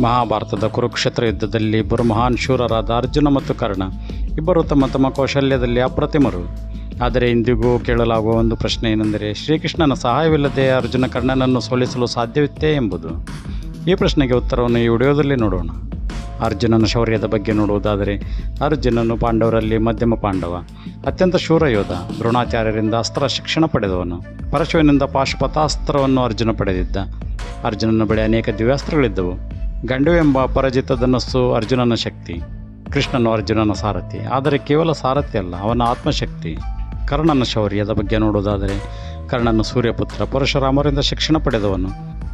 ಮಹಾಭಾರತದ ಕುರುಕ್ಷೇತ್ರ ಯುದ್ಧದಲ್ಲಿ ಇಬ್ಬರು ಶೂರರಾದ ಅರ್ಜುನ ಮತ್ತು ಕರ್ಣ. ಇಬ್ಬರು ತಮ್ಮ ತಮ್ಮ ಕೌಶಲ್ಯದಲ್ಲಿ ಅಪ್ರತಿಮರು. ಆದರೆ ಇಂದಿಗೂ ಕೇಳಲಾಗುವ ಒಂದು ಪ್ರಶ್ನೆ ಏನೆಂದರೆ, ಶ್ರೀಕೃಷ್ಣನ ಸಹಾಯವಿಲ್ಲದೆ ಅರ್ಜುನ ಕರ್ಣನನ್ನು ಸೋಲಿಸಲು ಸಾಧ್ಯವಿತ್ತೇ ಎಂಬುದು? ಈ ಪ್ರಶ್ನೆಗೆ ಉತ್ತರವನ್ನು ಈ ವಿಡಿಯೋದಲ್ಲಿ ನೋಡೋಣ. ಅರ್ಜುನನ ಶೌರ್ಯದ ಬಗ್ಗೆ ನೋಡುವುದಾದರೆ, ಅರ್ಜುನನು ಪಾಂಡವರಲ್ಲಿ ಮಧ್ಯಮ ಪಾಂಡವ, ಅತ್ಯಂತ ಶೂರ ಯೋಧ, ದ್ರೋಣಾಚಾರ್ಯರಿಂದ ಅಸ್ತ್ರ ಶಿಕ್ಷಣ ಪಡೆದವನು, ಪರಶುವಿನಿಂದ ಪಾಶುಪತಾಸ್ತ್ರವನ್ನು ಅರ್ಜುನ ಪಡೆದಿದ್ದ. ಅರ್ಜುನನ ಬಳಿ ಅನೇಕ ದಿವ್ಯಾಸ್ತ್ರಗಳಿದ್ದವು. ಗಂಡು ಎಂಬ ಅಪರಾಜಿತ ಧನಸ್ಸು ಅರ್ಜುನನ ಶಕ್ತಿ, ಕೃಷ್ಣನು ಅರ್ಜುನನ ಸಾರಥಿ. ಆದರೆ ಕೇವಲ ಸಾರಥಿ ಅಲ್ಲ, ಅವನ ಆತ್ಮಶಕ್ತಿ. ಕರ್ಣನ ಶೌರ್ಯದ ಬಗ್ಗೆ ನೋಡುವುದಾದರೆ, ಕರ್ಣನು ಸೂರ್ಯಪುತ್ರ, ಪರಶುರಾಮರಿಂದ ಶಿಕ್ಷಣ ಪಡೆದವನು.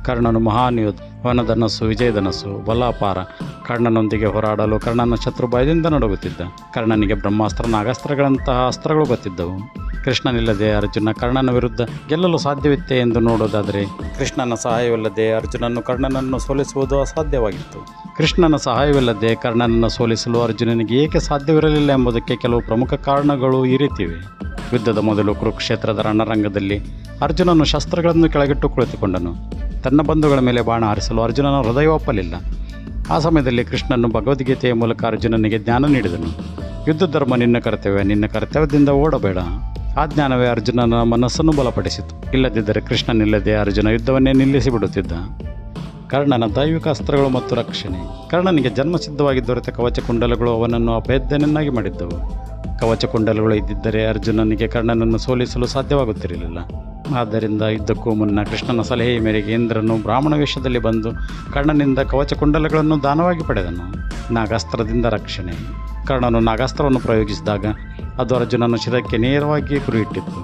ಕರ್ಣನು ಮಹಾನ್ ಯೋಧ, ಅವನ ಧನಸ್ಸು ವಿಜಯ ಧನಸ್ಸು, ಬಲಾಪಾರ. ಕರ್ಣನೊಂದಿಗೆ ಹೋರಾಡಲು ಕರ್ಣನ ಶತ್ರು ಭಯದಿಂದ ನಡುಗುತ್ತಿದ್ದ. ಕರ್ಣನಿಗೆ ಬ್ರಹ್ಮಾಸ್ತ್ರ, ನಾಗಾಸ್ತ್ರಗಳಂತಹ ಅಸ್ತ್ರಗಳು ಗೊತ್ತಿದ್ದವು. ಕೃಷ್ಣನಿಲ್ಲದೆ ಅರ್ಜುನ ಕರ್ಣನ ವಿರುದ್ಧ ಗೆಲ್ಲಲು ಸಾಧ್ಯವಿತ್ತೆ ಎಂದು ನೋಡೋದಾದರೆ ಕೃಷ್ಣನ ಸಹಾಯವಿಲ್ಲದೆ ಅರ್ಜುನನ್ನು ಕರ್ಣನನ್ನು ಸೋಲಿಸುವುದು ಅಸಾಧ್ಯವಾಗಿತ್ತು. ಕೃಷ್ಣನ ಸಹಾಯವಿಲ್ಲದೆ ಕರ್ಣನನ್ನು ಸೋಲಿಸಲು ಅರ್ಜುನನಿಗೆ ಏಕೆ ಸಾಧ್ಯವಿರಲಿಲ್ಲ ಎಂಬುದಕ್ಕೆ ಕೆಲವು ಪ್ರಮುಖ ಕಾರಣಗಳು ಈ ರೀತಿವೆ. ಯುದ್ಧದ ಮೊದಲು ಕುರುಕ್ಷೇತ್ರದ ರಣರಂಗದಲ್ಲಿ ಅರ್ಜುನನು ಶಸ್ತ್ರಗಳನ್ನು ಕೆಳಗಿಟ್ಟು ಕುಳಿತುಕೊಂಡನು. ತನ್ನ ಬಂಧುಗಳ ಮೇಲೆ ಬಾಣ ಹಾರಿಸಲು ಅರ್ಜುನನ ಹೃದಯ ಒಪ್ಪಲಿಲ್ಲ. ಆ ಸಮಯದಲ್ಲಿ ಕೃಷ್ಣನು ಭಗವದ್ಗೀತೆಯ ಮೂಲಕ ಅರ್ಜುನನಿಗೆ ಜ್ಞಾನ ನೀಡಿದನು. ಯುದ್ಧ ಧರ್ಮ ನಿನ್ನ ಕರ್ತವ್ಯ, ನಿನ್ನ ಕರ್ತವ್ಯದಿಂದ ಓಡಬೇಡ. ಆ ಜ್ಞಾನವೇ ಅರ್ಜುನನ ಮನಸ್ಸನ್ನು ಬಲಪಡಿಸಿತು. ಇಲ್ಲದಿದ್ದರೆ ಕೃಷ್ಣನಿಲ್ಲದೆ ಅರ್ಜುನ ಯುದ್ಧವನ್ನೇ ನಿಲ್ಲಿಸಿ ಬಿಡುತ್ತಿದ್ದ ಕರ್ಣನ ದೈವಿಕ ಅಸ್ತ್ರಗಳು ಮತ್ತು ರಕ್ಷಣೆ. ಕರ್ಣನಿಗೆ ಜನ್ಮಸಿದ್ಧವಾಗಿ ದೊರೆತ ಕವಚ ಕುಂಡಲಗಳು ಅವನನ್ನು ಅಭೇದ್ಯನನ್ನಾಗಿ ಮಾಡಿದ್ದವು. ಕವಚ ಕುಂಡಲಗಳು ಇದ್ದಿದ್ದರೆ ಅರ್ಜುನನಿಗೆ ಕರ್ಣನನ್ನು ಸೋಲಿಸಲು ಸಾಧ್ಯವಾಗುತ್ತಿರಲಿಲ್ಲ. ಆದ್ದರಿಂದ ಯುದ್ಧಕ್ಕೂ ಮುನ್ನ ಕೃಷ್ಣನ ಸಲಹೆಯ ಮೇರೆಗೆ ಇಂದ್ರನು ಬ್ರಾಹ್ಮಣ ವೇಷದಲ್ಲಿ ಬಂದು ಕರ್ಣನಿಂದ ಕವಚ ಕುಂಡಲಗಳನ್ನು ದಾನವಾಗಿ ಪಡೆದನು. ನಾಗಾಸ್ತ್ರದಿಂದ ರಕ್ಷಣೆ. ಕರ್ಣನು ನಾಗಾಸ್ತ್ರವನ್ನು ಪ್ರಯೋಗಿಸಿದಾಗ ಅದು ಅರ್ಜುನನ ಶಿರಕ್ಕೆ ನೇರವಾಗಿ ಕುರಿಯಿಟ್ಟಿತ್ತು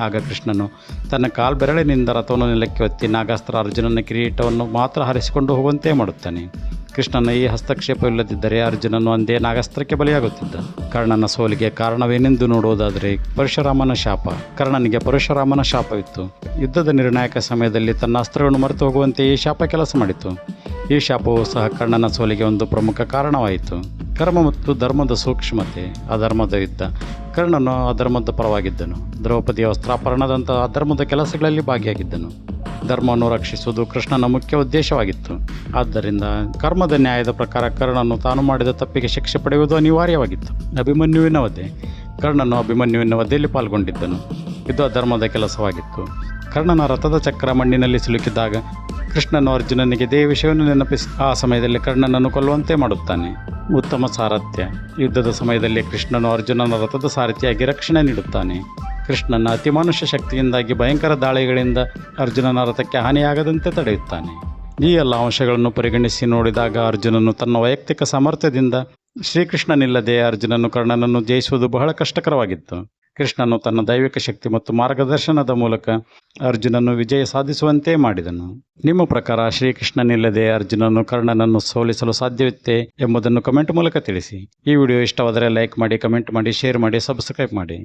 ಆಗ ಕೃಷ್ಣನು ತನ್ನ ಕಾಲ್ಬೆರಳಿನಿಂದ ರಥವನ್ನು ನೆಲಕ್ಕೆ ಒತ್ತಿ ನಾಗಾಸ್ತ್ರ ಅರ್ಜುನನ ಕಿರೀಟವನ್ನು ಮಾತ್ರ ಹರಿಸಿಕೊಂಡು ಹೋಗುವಂತೆ ಮಾಡುತ್ತಾನೆ. ಕೃಷ್ಣನ ಈ ಹಸ್ತಕ್ಷೇಪವಿಲ್ಲದಿದ್ದರೆ ಅರ್ಜುನನು ಅಂದೇ ನಾಗಾಸ್ತ್ರಕ್ಕೆ ಬಲಿಯಾಗುತ್ತಿದ್ದ. ಕರ್ಣನ ಸೋಲಿಗೆ ಕಾರಣವೇನೆಂದು ನೋಡುವುದಾದರೆ ಪರಶುರಾಮನ ಶಾಪ. ಕರ್ಣನಿಗೆ ಪರಶುರಾಮನ ಶಾಪವಿತ್ತು. ಯುದ್ಧದ ನಿರ್ಣಾಯಕ ಸಮಯದಲ್ಲಿ ತನ್ನ ಅಸ್ತ್ರಗಳನ್ನು ಮರೆತು ಹೋಗುವಂತೆ ಈ ಶಾಪ ಕೆಲಸ ಮಾಡಿತು. ಈ ಶಾಪವು ಸಹ ಕರ್ಣನ ಸೋಲಿಗೆ ಒಂದು ಪ್ರಮುಖ ಕಾರಣವಾಯಿತು. ಕರ್ಮ ಮತ್ತು ಧರ್ಮದ ಸೂಕ್ಷ್ಮತೆ, ಅಧರ್ಮದ ಯುದ್ಧ. ಕರ್ಣನು ಅಧರ್ಮದ ಪರವಾಗಿದ್ದನು. ದ್ರೌಪದಿಯ ವಸ್ತ್ರಾಪರಣದಂತಹ ಅಧರ್ಮದ ಕೆಲಸಗಳಲ್ಲಿ ಭಾಗಿಯಾಗಿದ್ದನು. ಧರ್ಮವನ್ನು ರಕ್ಷಿಸುವುದು ಕೃಷ್ಣನ ಮುಖ್ಯ ಉದ್ದೇಶವಾಗಿತ್ತು. ಆದ್ದರಿಂದ ಕರ್ಮದ ನ್ಯಾಯದ ಪ್ರಕಾರ ಕರ್ಣನು ತಾನು ಮಾಡಿದ ತಪ್ಪಿಗೆ ಶಿಕ್ಷೆ ಪಡೆಯುವುದು ಅನಿವಾರ್ಯವಾಗಿತ್ತು. ಅಭಿಮನ್ಯುವಿನ ವಧೆ ಕರ್ಣನು ಅಭಿಮನ್ಯುವಿನ ವಧೆಯಲ್ಲಿ ಪಾಲ್ಗೊಂಡಿದ್ದನು. ಇದು ಅಧರ್ಮದ ಕೆಲಸವಾಗಿತ್ತು. ಕರ್ಣನ ರಥದ ಚಕ್ರ ಮಣ್ಣಿನಲ್ಲಿ ಸಿಲುಕಿದಾಗ ಕೃಷ್ಣನು ಅರ್ಜುನನಿಗೆ ಇದೇ ವಿಷಯವನ್ನು ನೆನಪಿಸಿ. ಆ ಸಮಯದಲ್ಲಿ ಕರ್ಣನನ್ನು ಕೊಲ್ಲುವಂತೆ ಮಾಡುತ್ತಾನೆ. ಉತ್ತಮ ಸಾರಥ್ಯ. ಯುದ್ಧದ ಸಮಯದಲ್ಲಿ ಕೃಷ್ಣನು ಅರ್ಜುನನ ರಥದ ಸಾರಥಿಯಾಗಿ ರಕ್ಷಣೆ ನೀಡುತ್ತಾನೆ. ಕೃಷ್ಣನ ಅತಿಮಾನುಷ್ಯ ಶಕ್ತಿಯಿಂದಾಗಿ ಭಯಂಕರ ದಾಳಿಗಳಿಂದ ಅರ್ಜುನನ ರಥಕ್ಕೆ ಹಾನಿಯಾಗದಂತೆ ತಡೆಯುತ್ತಾನೆ. ಈ ಎಲ್ಲ ಅಂಶಗಳನ್ನು ಪರಿಗಣಿಸಿ ನೋಡಿದಾಗ ಅರ್ಜುನನು ತನ್ನ ವೈಯಕ್ತಿಕ ಸಾಮರ್ಥ್ಯದಿಂದ ಶ್ರೀಕೃಷ್ಣನಿಲ್ಲದೆ ಅರ್ಜುನನು ಕರ್ಣನನ್ನು ಜಯಿಸುವುದು ಬಹಳ ಕಷ್ಟಕರವಾಗಿತ್ತು. ಕೃಷ್ಣನು ತನ್ನ ದೈವಿಕ ಶಕ್ತಿ ಮತ್ತು ಮಾರ್ಗದರ್ಶನದ ಮೂಲಕ ಅರ್ಜುನನು ವಿಜಯ ಸಾಧಿಸುವಂತೆ ಮಾಡಿದನು. ನಿಮ್ಮ ಪ್ರಕಾರ ಶ್ರೀಕೃಷ್ಣನಿಲ್ಲದೆ ಅರ್ಜುನನು ಕರ್ಣನನ್ನು ಸೋಲಿಸಲು ಸಾಧ್ಯವಿತ್ತೆ ಎಂಬುದನ್ನು ಕಮೆಂಟ್ ಮೂಲಕ ತಿಳಿಸಿ. ಈ ವಿಡಿಯೋ ಇಷ್ಟವಾದರೆ ಲೈಕ್ ಮಾಡಿ, ಕಮೆಂಟ್ ಮಾಡಿ, ಶೇರ್ ಮಾಡಿ, ಸಬ್ಸ್ಕ್ರೈಬ್ ಮಾಡಿ.